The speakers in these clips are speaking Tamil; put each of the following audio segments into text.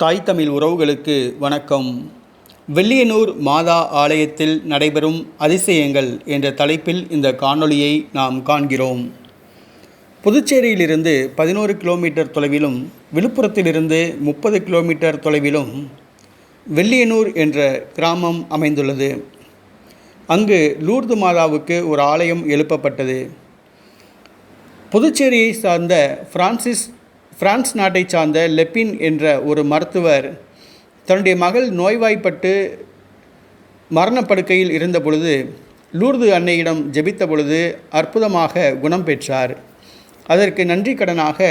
தாய் தமிழ் உறவுகளுக்கு வணக்கம். வெள்ளியனூர் மாதா ஆலயத்தில் நடைபெறும் அதிசயங்கள் என்ற தலைப்பில் இந்த காணொளியை நாம் காண்கிறோம். புதுச்சேரியிலிருந்து பதினோரு கிலோமீட்டர் தொலைவிலும் விழுப்புரத்திலிருந்து முப்பது கிலோமீட்டர் தொலைவிலும் வெள்ளியனூர் என்ற கிராமம் அமைந்துள்ளது. அங்கு லூர்து மாதாவுக்கு ஒரு ஆலயம் எழுப்பப்பட்டது. புதுச்சேரியை சார்ந்த பிரான்சிஸ் பிரான்ஸ் நாட்டை சார்ந்த லெப்பின் என்ற ஒரு மருத்துவர் தன்னுடைய மகள் நோய்வாய்ப்பட்டு மரணப்படுக்கையில் இருந்த பொழுது லூர்து அன்னையிடம் ஜெபித்த பொழுது அற்புதமாக குணம் பெற்றார். அதற்கு நன்றி கடனாக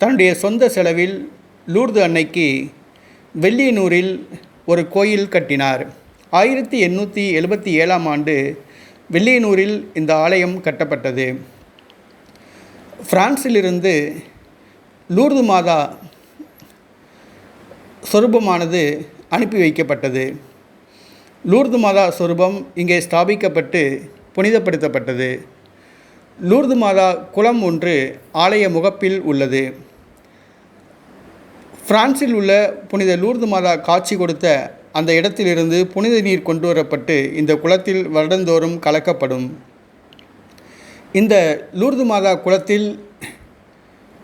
தன்னுடைய சொந்த செலவில் லூர்து அன்னைக்கு வெள்ளியனூரில் ஒரு கோயில் கட்டினார். ஆயிரத்தி எண்ணூற்றி எழுபத்தி ஏழாம் ஆண்டு வெள்ளியனூரில் இந்த ஆலயம் கட்டப்பட்டது. பிரான்சிலிருந்து லூர்து மாதா சொரூபமானது அனுப்பி வைக்கப்பட்டது. லூர்து மாதா சொரூபம் இங்கே ஸ்தாபிக்கப்பட்டு புனிதப்படுத்தப்பட்டது. லூர்து மாதா குளம் ஒன்று ஆலய முகப்பில் உள்ளது. பிரான்சில் உள்ள புனித லூர்து மாதா காட்சி கொடுத்த அந்த இடத்திலிருந்து புனித நீர் கொண்டு வரப்பட்டு இந்த குளத்தில் வருடந்தோறும் கலக்கப்படும். இந்த லூர்து மாதா குளத்தில்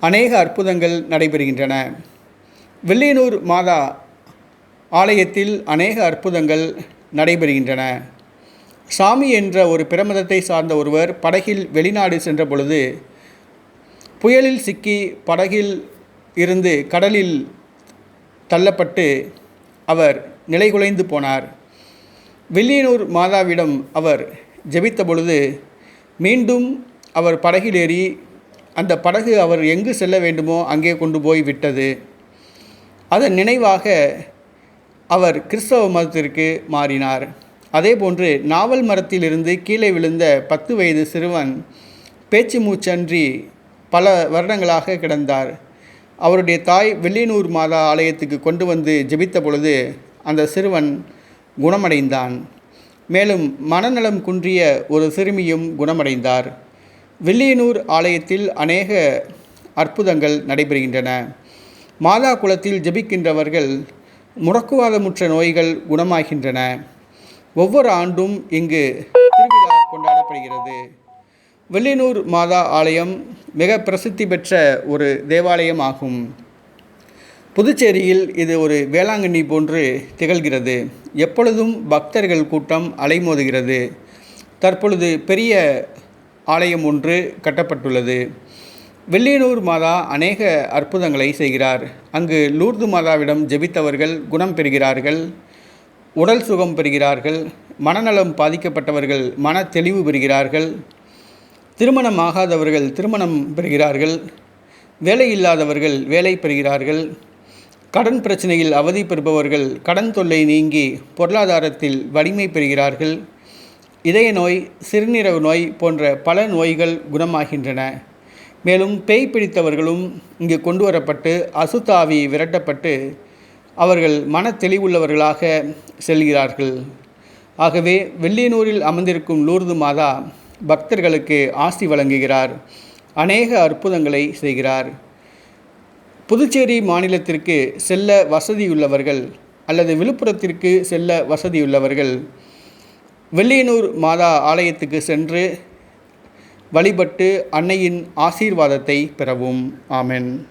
அநேக அற்புதங்கள் நடைபெறுகின்றன. வெள்ளியனூர் மாதா ஆலயத்தில் அநேக அற்புதங்கள் நடைபெறுகின்றன. சாமி என்ற ஒரு பிரமதத்தை சார்ந்த ஒருவர் படகில் வெளிநாடு சென்ற பொழுது புயலில் சிக்கி படகில் இருந்து கடலில் தள்ளப்பட்டு அவர் நிலைகுலைந்து போனார். வெள்ளியனூர் மாதாவிடம் அவர் ஜெபித்த பொழுது மீண்டும் அவர் படகில் ஏறி அந்த படகு அவர் எங்கு செல்ல வேண்டுமோ அங்கே கொண்டு போய் விட்டது. அதன் நினைவாக அவர் கிறிஸ்தவ மதத்திற்கு மாறினார். அதேபோன்று நாவல் மரத்திலிருந்து கீழே விழுந்த பத்து வயது சிறுவன் பேச்சு மூச்சன்றி பல வருடங்களாக கிடந்தார். அவருடைய தாய் வெள்ளியனூர் மாதா ஆலயத்துக்கு கொண்டு வந்து ஜெபித்த பொழுது அந்த சிறுவன் குணமடைந்தான். மேலும் மனநலம் குன்றிய ஒரு சிறுமியும் குணமடைந்தார். வெள்ளியனூர் ஆலயத்தில் அநேக அற்புதங்கள் நடைபெறுகின்றன. மாதா குலத்தில் ஜெபிக்கின்றவர்கள் முடக்குவாதமுற்ற நோய்கள் குணமாகின்றன. ஒவ்வொரு ஆண்டும் இங்கு திருவிழா கொண்டாடப்படுகிறது. வெள்ளியனூர் மாதா ஆலயம் மிக பிரசித்தி பெற்ற ஒரு தேவாலயம் ஆகும் புதுச்சேரியில் இது ஒரு வேளாங்கண்ணி போன்று திகழ்கிறது. எப்பொழுதும் பக்தர்கள் கூட்டம் அலைமோதுகிறது. தற்பொழுது பெரிய ஆலயம் ஒன்று கட்டப்பட்டுள்ளது. வெள்ளியனூர் மாதா அநேக அற்புதங்களை செய்கிறார். அங்கு லூர்து மாதாவிடம் ஜெபித்தவர்கள் குணம் பெறுகிறார்கள் உடல் சுகம் பெறுகிறார்கள் மனநலம் பாதிக்கப்பட்டவர்கள் மன தெளிவு பெறுகிறார்கள் திருமணம் ஆகாதவர்கள் திருமணம் பெறுகிறார்கள் வேலை இல்லாதவர்கள் வேலை பெறுகிறார்கள் கடன் பிரச்சனையில் அவதி பெறுபவர்கள் கடன் தொல்லை நீங்கி பொருளாதாரத்தில் வலிமை பெறுகிறார்கள் இதய நோய் சிறுநீரக நோய் போன்ற பல நோய்கள் குணமாகின்றன. மேலும் பேய் பிடித்தவர்களும் இங்கு கொண்டு வரப்பட்டு அசுத்தாவி விரட்டப்பட்டு அவர்கள் மன தெளிவுள்ளவர்களாக செல்கிறார்கள். ஆகவே வெள்ளியனூரில் அமர்ந்திருக்கும் லூர்து மாதா பக்தர்களுக்கு ஆசி வழங்குகிறார். அநேக அற்புதங்களை செய்கிறார். புதுச்சேரி மாநிலத்திற்கு செல்ல வசதியுள்ளவர்கள் அல்லது விழுப்புரத்திற்கு செல்ல வசதியுள்ளவர்கள் வெள்ளியனூர் மாதா ஆலயத்துக்கு சென்று வழிபட்டு அன்னையின் ஆசீர்வாதத்தை பெறவும். ஆமென்.